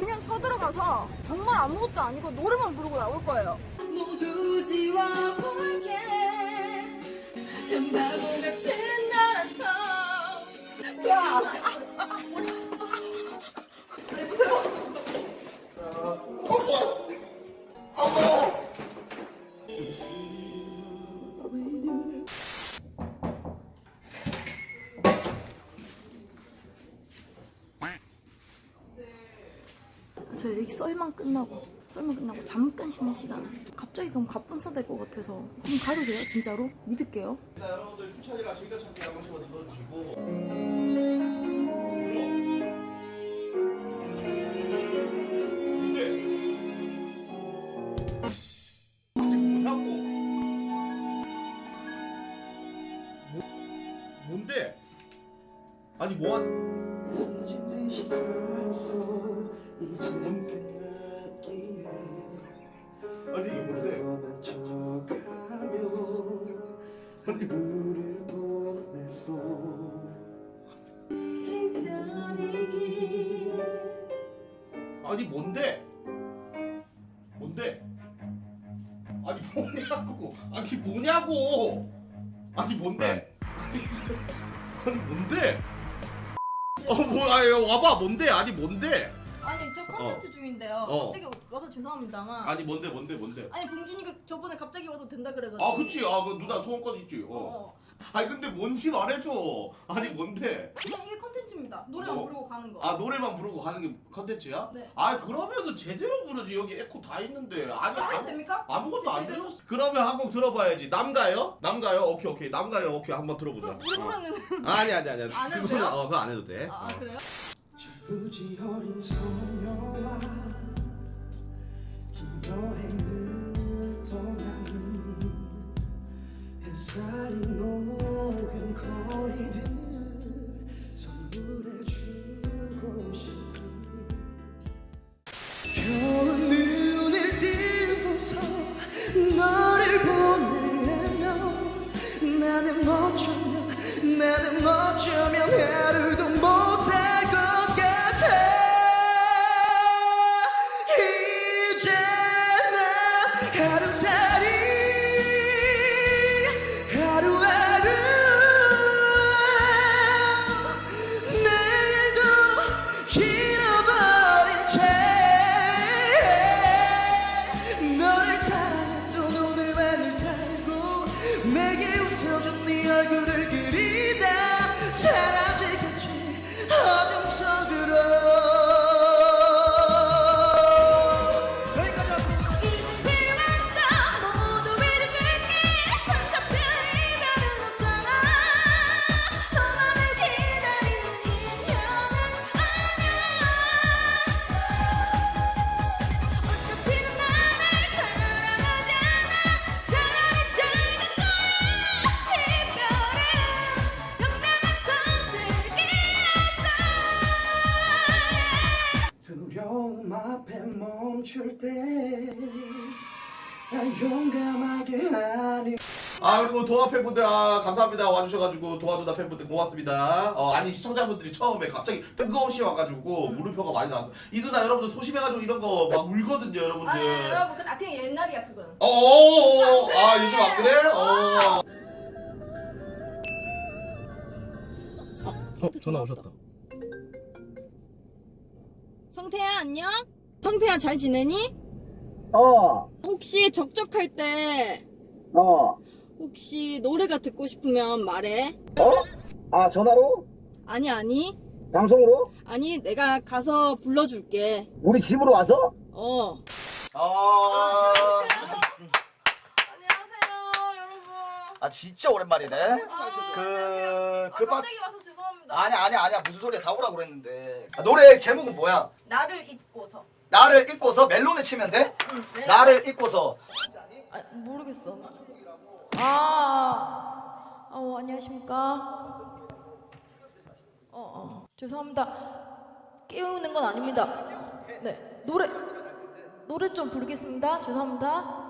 그냥 쳐들어가서 정말 아무것도 아니고 노래만 부르고 나올 거예요. 모두 지워볼게. 좀 바보 같은 너라서 저 여기 썰만 끝나고 썰만 끝나고 잠깐 쉬는 시간 갑자기 그럼 가뿐사 될 것 같아서 그럼 가도 돼요 진짜로 믿을게요 자, 여러분들 추천이랑 즐겨찾기 한 번씩만 눌러주시고. 뭐냐고? 뭐, 뭔데? 아니 뭐한? 아니 이게 뭔데? 이별의 길 아니 뭔데? 뭔데? 아니 뭐냐고? 아니 뭐냐고? 아니 뭔데? 아니 뭔데? 어 뭐야 와봐 뭔데? 아니 뭔데? 아니 저 컨텐츠 중인데요 어. 갑자기 와서 죄송합니다만 아니 뭔데 뭔데 뭔데? 아니 봉준이가 저번에 갑자기 와도 된다 그래가지고 아 그치 아그 누나 소원권 있지. 어. 어. 아니 근데 뭔지 말해줘. 아니 뭔데? 그냥 이게 컨텐츠입니다 노래만 뭐? 부르고 가는 거 아 노래만 부르고 가는 게 컨텐츠야? 네. 아 그러면은 제대로 부르지 여기 에코 다 있는데 아니 아, 아무, 됩니까? 아무것도 안 제대로? 들었어. 그러면 한 곡 들어봐야지. 남가요? 남가요? 오케이 오케이 남가요? 오케이 한번 들어보자. 그럼 우리 어. 노래는 아니 아니 아니. 안 해도 그거는 돼요? 어 그거 안 해도 돼. 아, 어. 그래요? 무지 어린 소녀와 긴 여행을 떠나니 햇살이 녹은 거리를 선물해주고 싶은 겨운 눈을 뜨고서 너를 보내면 나는 어쩌면 나는 어쩌면 하루 용감하게 하니 아 그리고 도화 팬분들 아 감사합니다 와주셔가지고 도화 누나 팬분들 고맙습니다. 어 아니 시청자분들이 처음에 갑자기 뜬금없이 와가지고 물음표가 많이 나왔어. 이 누나 여러분들 소심해가지고 이런 거 막 울거든요 아 여러분들. 여러분 그나 그냥 옛날이야 그건 어어어 아 요즘 안 그래? 어. 어 전화 오셨다. 성태야 안녕? 성태야 잘 지내니? 어, 혹시 적적할 때 어, 혹시 노래가 듣고 싶으면 말해 어? 아, 전화로? 아니 아니 방송으로? 아니 내가 가서 불러줄게 우리 집으로 와서? 어 어, 안녕하세요 여러분 아, 진짜 오랜만이네. 그, 그, 바, 갑자기 와서 죄송합니다 아니, 아니, 아니야. 무슨 소리야. 다 오라고 그랬는데. 아, 노래 제목은 뭐야? 나를 잊고서 나를 잊고서 멜론에 치면 돼? 응, 왜? 나를 잊고서. 아, 모르겠어. 아 어, 안녕하십니까? 어, 어. 죄송합니다. 깨우는 건 아닙니다. 네 노래 노래 좀 부르겠습니다. 죄송합니다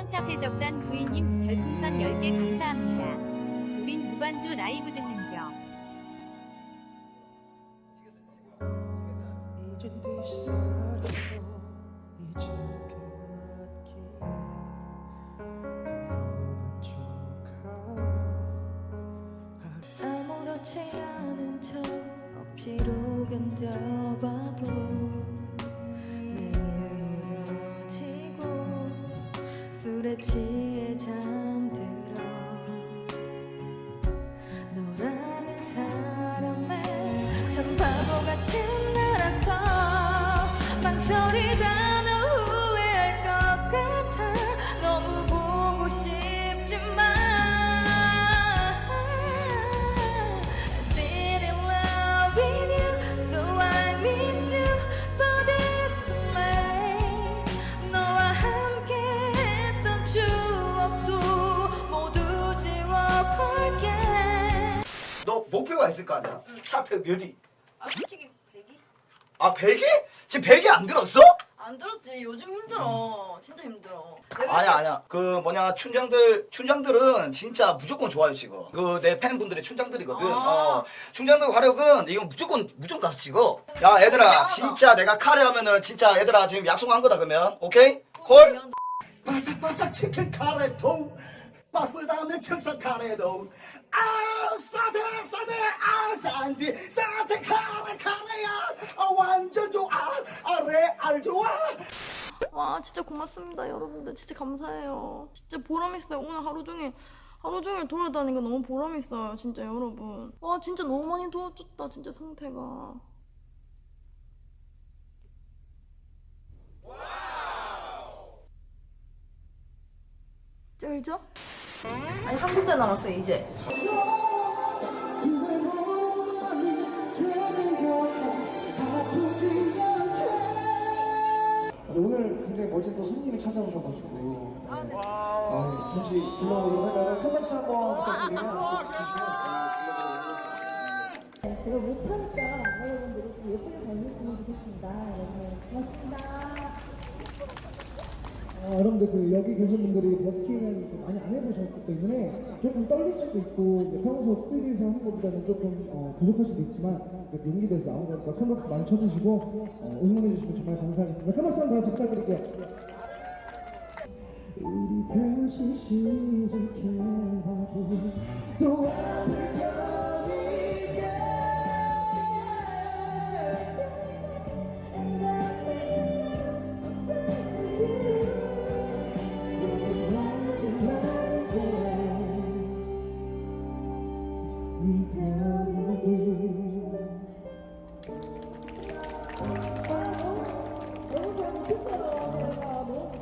샤방샵 해적단 부인님 별풍선 10개 감사합니다. 우린 무반주 라이브 듣는겨. 아무렇지 않은 척 억지로 견뎌봐도 거 아니야? 차트 몇 위? 아 솔직히 100이? 아 100위? 지금 100위 안 들었어? 안 들었지. 요즘 힘들어. 진짜 힘들어. 아니야 아니야. 그 뭐냐 춘장들 춘장들은 진짜 무조건 좋아요 지금. 그 내 팬분들이 춘장들이거든. 아. 어. 춘장들 화력은 이건 무조건 무조건 가서 찍어. 야 얘들아 진짜 내가 카레 하면은 진짜 얘들아 지금 약속한 거다 그러면. 오케이? 콜? 바삭바삭 치킨 카레도 바쁘다면 즉석 카레도 아우 싸대 싸대 아우 산디. 싸대 카레 카레야. 아, 완전 좋아. 아래 알 좋아. 와 진짜 고맙습니다 여러분들. 진짜 감사해요. 진짜 보람있어요. 오늘 하루 종일 하루 종일 돌아다니는 게 너무 보람있어요 진짜 여러분. 와 진짜 너무 많이 도와줬다 진짜 상태가. 쩔죠? 아니 한국에 나왔어요 이제 오늘 굉장히 멋진 또 손님이 찾아오셔가지고 아, 잠시 불러보도록 할까요? 큰 박수 한번 부탁드리면 제가 못하니까 여러분들이 좀 예쁘게 봐주셨으면 좋겠습니다. 여러분 고맙습니다. 어, 여러분들 그 여기 계신 분들이 버스킹을 좀 많이 안 해보셨기 때문에 조금 떨릴 수도 있고 평소 스튜디오에서 하는 것보다는 조금 어, 부족할 수도 있지만 이렇게 용기 내서 나온 거니까 큰 박수 많이 쳐주시고 어, 응원해주시면 정말 감사하겠습니다. 큰 박수 한번 다시 부탁드릴게요. 우리 다시 시작해봐도 또 아플 저희가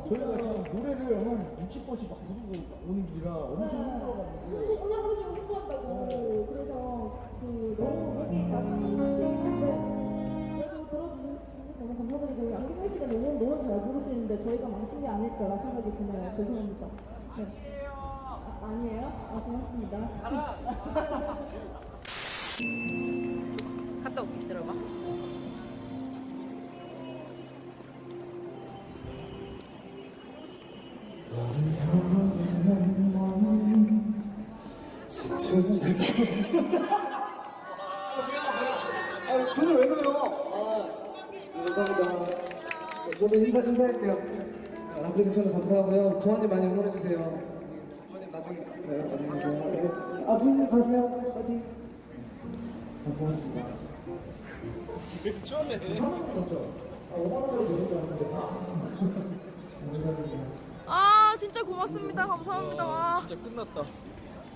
지금 노래를 한 60번씩 막 부르고 오는 길이라 엄청 힘들어가지고 오늘 하루 종일 홍보한다고 그래서 그 너무 그래도 들어주셔서 너무 감사드리고 양경민 씨가 너무 노래 잘 부르시는데 저희가 망친 게 아닐까 생각이 드네요. 죄송합니다. 네. 아, 아니에요? 아 고맙습니다. 갔다 올게 기다려봐 아, 저는 왜 그래요? 아, 감사합니다. 저는 인사, 인사할게요. 아, 남들 괜찮아 감사하고요. 도환님 많이 응원해주세요. 네, 안녕하세요. 아, 가세요? 파이팅. 아, 고맙습니다. 처음에. 아, 진짜 고맙습니다. 감사합니다. 와, 진짜 끝났다.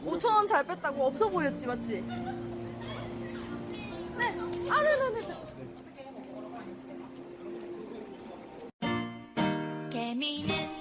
5천 원 잘 뺐다고 없어 보였지, 맞지? 네. 아, 네, 네, 네. 네. 개미는